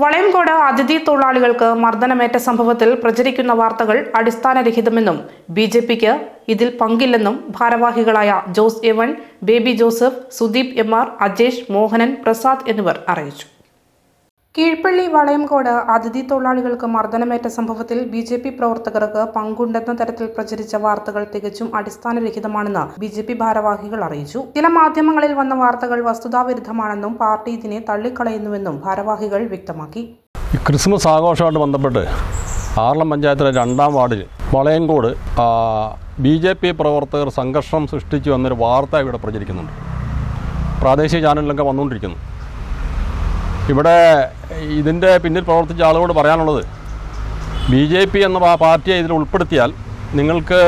വളയംകോട് അതിഥി തൊഴിലാളികൾക്ക് മർദ്ദനമേറ്റ സംഭവത്തിൽ പ്രചരിക്കുന്ന വാർത്തകൾ അടിസ്ഥാനരഹിതമെന്നും ബി ജെ പിക്ക് ഇതിൽ പങ്കില്ലെന്നും ഭാരവാഹികളായ ജോസ് എവൻ ബേബി ജോസഫ് സുദീപ് എം ആർ അജേഷ് മോഹനൻ പ്രസാദ് എന്നിവർ അറിയിച്ചു. കീഴ്പള്ളി വളയംകോട് അതിഥി തൊഴിലാളികൾക്ക് മർദ്ദനമേറ്റ സംഭവത്തിൽ ബി ജെ പി പ്രവർത്തകർക്ക് പങ്കുണ്ടെന്ന തരത്തിൽ പ്രചരിച്ച വാർത്തകൾ തികച്ചും അടിസ്ഥാനരഹിതമാണെന്ന് ബി ജെ പി ഭാരവാഹികൾ അറിയിച്ചു. ചില മാധ്യമങ്ങളിൽ വന്ന വാർത്തകൾ വസ്തുതാവിരുദ്ധമാണെന്നും പാർട്ടി ഇതിനെ തള്ളിക്കളയുന്നുവെന്നും ഭാരവാഹികൾ വ്യക്തമാക്കി. ക്രിസ്മസ് ആഘോഷമായിട്ട് ബന്ധപ്പെട്ട് ആറളം പഞ്ചായത്തിലെ രണ്ടാം വാർഡിൽ വളയംകോട് ബി ജെ പി പ്രവർത്തകർ സംഘർഷം സൃഷ്ടിച്ചു എന്നൊരു വാർത്ത ഇവിടെ പ്രചരിക്കുന്നുണ്ട്. പ്രാദേശിക ചാനലിലൊക്കെ വന്നുകൊണ്ടിരിക്കുന്നു. ഇവിടെ ഇതിന്റെ പിന്നിൽ പ്രവർത്തിച്ച ആളുകളോട് പറയാനുള്ളത് ബി ജെ പി എന്ന പാർട്ടിയെ ഇതിൽ ഉൾപ്പെടുത്തിയാൽ നിങ്ങൾക്ക്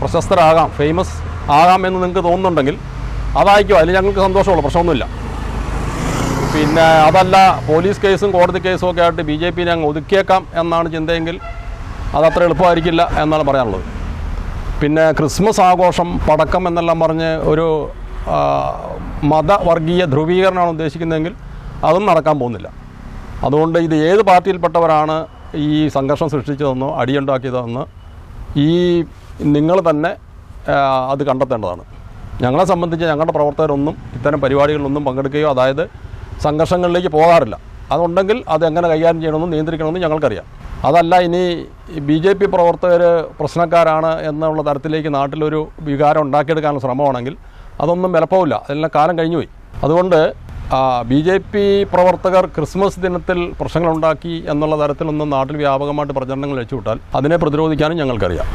പ്രശസ്തരാകാം ഫേമസ് ആകാം എന്ന് നിങ്ങൾക്ക് തോന്നുന്നുണ്ടെങ്കിൽ അതായിരിക്കും. അതിൽ ഞങ്ങൾക്ക് സന്തോഷമുള്ളൂ പ്രശ്നമൊന്നുമില്ല. പിന്നെ അതല്ല പോലീസ് കേസും കോടതി കേസും ഒക്കെ ആയിട്ട് ബി ജെ പിനെ അങ്ങ് ഒതുക്കിയേക്കാം എന്നാണ് ചിന്തയെങ്കിൽ അതത്ര എളുപ്പമായിരിക്കില്ല എന്നാണ് പറയാനുള്ളത്. പിന്നെ ക്രിസ്മസ് ആഘോഷം പടക്കം എന്നെല്ലാം പറഞ്ഞ് ഒരു മതവർഗീയ ധ്രുവീകരണമാണ് ഉദ്ദേശിക്കുന്നതെങ്കിൽ അതും നടക്കാൻ പോകുന്നില്ല. അതുകൊണ്ട് ഇത് ഏത് പാർട്ടിയിൽപ്പെട്ടവരാണ് ഈ സംഘർഷം സൃഷ്ടിച്ചതെന്നോ അടിയുണ്ടാക്കിയതെന്ന് ഈ നിങ്ങൾ തന്നെ അത് കണ്ടെത്തേണ്ടതാണ്. ഞങ്ങളെ സംബന്ധിച്ച് ഞങ്ങളുടെ പ്രവർത്തകരൊന്നും ഇത്തരം പരിപാടികളിലൊന്നും പങ്കെടുക്കുകയോ അതായത് സംഘർഷങ്ങളിലേക്ക് പോകാറില്ല. അതുണ്ടെങ്കിൽ അത് എങ്ങനെ കൈകാര്യം ചെയ്യണമെന്നും നിയന്ത്രിക്കണമെന്നും ഞങ്ങൾക്കറിയാം. അതല്ല ഇനി ബി ജെ പി പ്രവർത്തകർ പ്രശ്നക്കാരാണ് എന്നുള്ള തരത്തിലേക്ക് നാട്ടിലൊരു വികാരം ഉണ്ടാക്കിയെടുക്കാനുള്ള ശ്രമമാണെങ്കിൽ അതൊന്നും വിലപ്പോവില്ല. അതെല്ലാം കാലം കഴിഞ്ഞുപോയി. അതുകൊണ്ട് ബി ജെ പി പ്രവർത്തകർ ക്രിസ്മസ് ദിനത്തിൽ പ്രശ്നങ്ങളുണ്ടാക്കി എന്നുള്ള തരത്തിലൊന്നും നാട്ടിൽ വ്യാപകമായിട്ട് പ്രചരണങ്ങൾ വെച്ചുവിട്ടാൽ അതിനെ പ്രതിരോധിക്കാനും ഞങ്ങൾക്കറിയാം.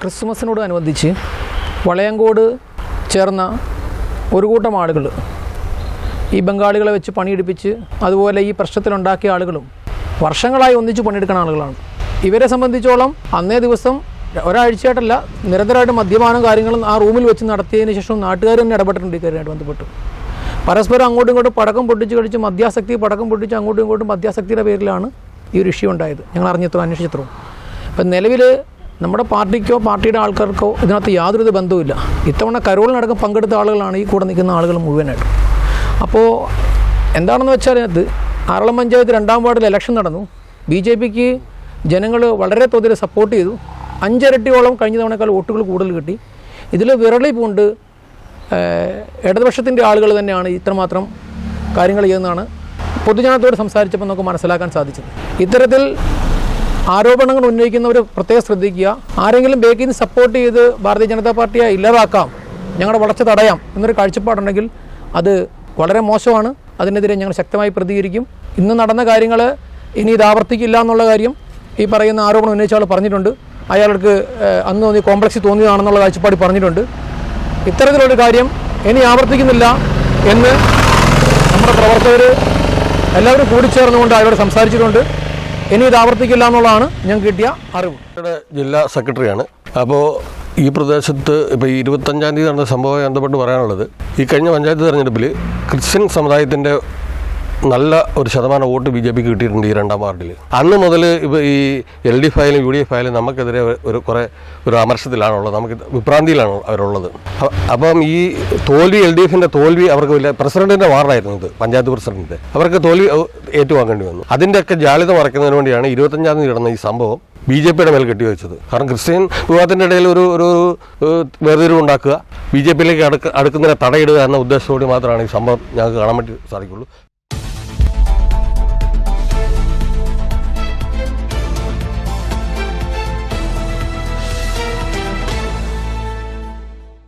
ക്രിസ്മസിനോട് അനുബന്ധിച്ച് വളയങ്കോട് ചേർന്ന ഒരു കൂട്ടം ആളുകൾ ഈ ബംഗാളികളെ വെച്ച് പണിയെടുപ്പിച്ച് അതുപോലെ ഈ പ്രശ്നത്തിലുണ്ടാക്കിയ ആളുകളും വർഷങ്ങളായി ഒന്നിച്ച് പണിയെടുക്കുന്ന ആളുകളാണ്. ഇവരെ സംബന്ധിച്ചോളം അന്നേ ദിവസം ഒരാഴ്ചയായിട്ടല്ല നിരന്തരമായിട്ട് മദ്യപാനം കാര്യങ്ങളും ആ റൂമിൽ വെച്ച് നടത്തിയതിന് ശേഷം നാട്ടുകാർ തന്നെ ഇടപെട്ടിട്ടുണ്ട് ഈ കാര്യമായിട്ട് ബന്ധപ്പെട്ട്. പരസ്പരം അങ്ങോട്ടും ഇങ്ങോട്ടും പടക്കം പൊട്ടിച്ച് കളിച്ച് മദ്യാസക്തി പടക്കം പൊട്ടിച്ച് അങ്ങോട്ടും ഇങ്ങോട്ടും മദ്യാസക്തിയുടെ പേരിലാണ് ഈ ഒരു ഇഷ്യൂ ഉണ്ടായത്. ഞങ്ങൾ അറിഞ്ഞത്രോ അന്വേഷിച്ചത്രോ? അപ്പം നിലവിൽ നമ്മുടെ പാർട്ടിക്കോ പാർട്ടിയുടെ ആൾക്കാർക്കോ ഇതിനകത്ത് യാതൊരു ബന്ധവുമില്ല. ഇത്തവണ കരോളിനടക്കം പങ്കെടുത്ത ആളുകളാണ് ഈ കൂടെ നിൽക്കുന്ന ആളുകൾ മുഴുവനായിട്ട്. അപ്പോൾ എന്താണെന്ന് വെച്ചാൽ അതിനകത്ത് ആറളം പഞ്ചായത്ത് രണ്ടാം വാർഡിൽ ഇലക്ഷൻ നടന്നു. ബി ജെ പിക്ക് ജനങ്ങൾ വളരെ തോതിൽ സപ്പോർട്ട് ചെയ്തു. അഞ്ചിരട്ടിയോളം കഴിഞ്ഞ തവണക്കാൾ വോട്ടുകൾ കൂടുതൽ കിട്ടി. ഇതിൽ വിരളി പൂണ്ട് ഇടതുപക്ഷത്തിന്റെ ആളുകൾ തന്നെയാണ് ഇത്രമാത്രം കാര്യങ്ങൾ ചെയ്യുന്നതാണ് പൊതുജനത്തോട് സംസാരിച്ചപ്പോൾ നമുക്ക് മനസ്സിലാക്കാൻ സാധിച്ചത്. ഇത്തരത്തിൽ ആരോപണങ്ങൾ ഉന്നയിക്കുന്നവർ പ്രത്യേകം ശ്രദ്ധിക്കുക. ആരെങ്കിലും ബേക്കിൽ നിന്ന് സപ്പോർട്ട് ചെയ്ത് ഭാരതീയ ജനതാ പാർട്ടിയെ ഇല്ലാതാക്കാം ഞങ്ങളുടെ വളർച്ച തടയാം എന്നൊരു കാഴ്ചപ്പാടുണ്ടെങ്കിൽ അത് വളരെ മോശമാണ്. അതിനെതിരെ ഞങ്ങൾ ശക്തമായി പ്രതികരിക്കും. ഇന്ന് നടന്ന കാര്യങ്ങൾ ഇനി ഇത് ആവർത്തിക്കില്ല എന്നുള്ള കാര്യം ഈ പറയുന്ന ആരോപണം ഉന്നയിച്ച ആൾ പറഞ്ഞിട്ടുണ്ട്. അയാൾക്ക് അന്ന് തോന്നി കോംപ്ലക്സ് തോന്നിയതാണെന്നുള്ള കാഴ്ചപ്പാട് പറഞ്ഞിട്ടുണ്ട്. ഇത്തരത്തിലൊരു കാര്യം ഇനി ആവർത്തിക്കുന്നില്ല എന്ന് നമ്മുടെ പ്രവർത്തകർ എല്ലാവരും കൂടിച്ചേർന്നുകൊണ്ട് അവരോട് സംസാരിച്ചിട്ടുണ്ട്. ഇനി ഇത് ആവർത്തിക്കില്ല എന്നുള്ളതാണ് ഞങ്ങൾക്ക് കിട്ടിയ അറിവ്. ജില്ലാ സെക്രട്ടറിയാണ്. അപ്പോൾ ഈ പ്രദേശത്ത് ഇപ്പോൾ ഈ ഇരുപത്തഞ്ചാം തീയതി നടന്ന സംഭവം ബന്ധപ്പെട്ട് പറയാനുള്ളത് ഈ കഴിഞ്ഞ പഞ്ചായത്ത് തെരഞ്ഞെടുപ്പിൽ ക്രിസ്ത്യൻ സമുദായത്തിന്റെ നല്ല ഒരു ശതമാനം വോട്ട് ബി ജെ പിക്ക് കിട്ടിയിട്ടുണ്ട് ഈ രണ്ടാം വാർഡിൽ അന്ന് മുതൽ ഇപ്പോൾ ഈ എൽ ഡി എഫ് ആയാലും യു ഡി എഫ് ആയാലും നമുക്കെതിരെ ഒരു കുറേ ഒരു അമർഷത്തിലാണുള്ളത്. നമുക്ക് വിഭ്രാന്തിയിലാണ് അവരുള്ളത്. അപ്പം ഈ തോൽവി എൽ ഡി എഫിന്റെ തോൽവി അവർക്ക് വലിയ പ്രസിഡന്റിന്റെ വാർഡായിരുന്നു ഇത് പഞ്ചായത്ത് പ്രസിഡന്റിന്റെ അവർക്ക് തോൽവി ഏറ്റുവാങ്ങേണ്ടി വന്നു. അതിന്റെയൊക്കെ ജാളിത മറയ്ക്കുന്നതിന് വേണ്ടിയാണ് ഇരുപത്തഞ്ചാം തീയതി നടന്ന ഈ സംഭവം ബി ജെ പിയുടെ മേൽ കെട്ടിവെച്ചത്. കാരണം ക്രിസ്ത്യൻ വിവാദത്തിന്റെ ഇടയിൽ ഒരു ഒരു വേർതിരിവ് ഉണ്ടാക്കുക ബി ജെ പിയിലേക്ക് അടുക്ക അടുക്കുന്നതിനെ തടയിടുക എന്ന ഉദ്ദേശത്തോടെ മാത്രമാണ് ഈ സംഭവം ഞങ്ങൾക്ക് കാണാൻ വേണ്ടി സാധിക്കുള്ളൂ.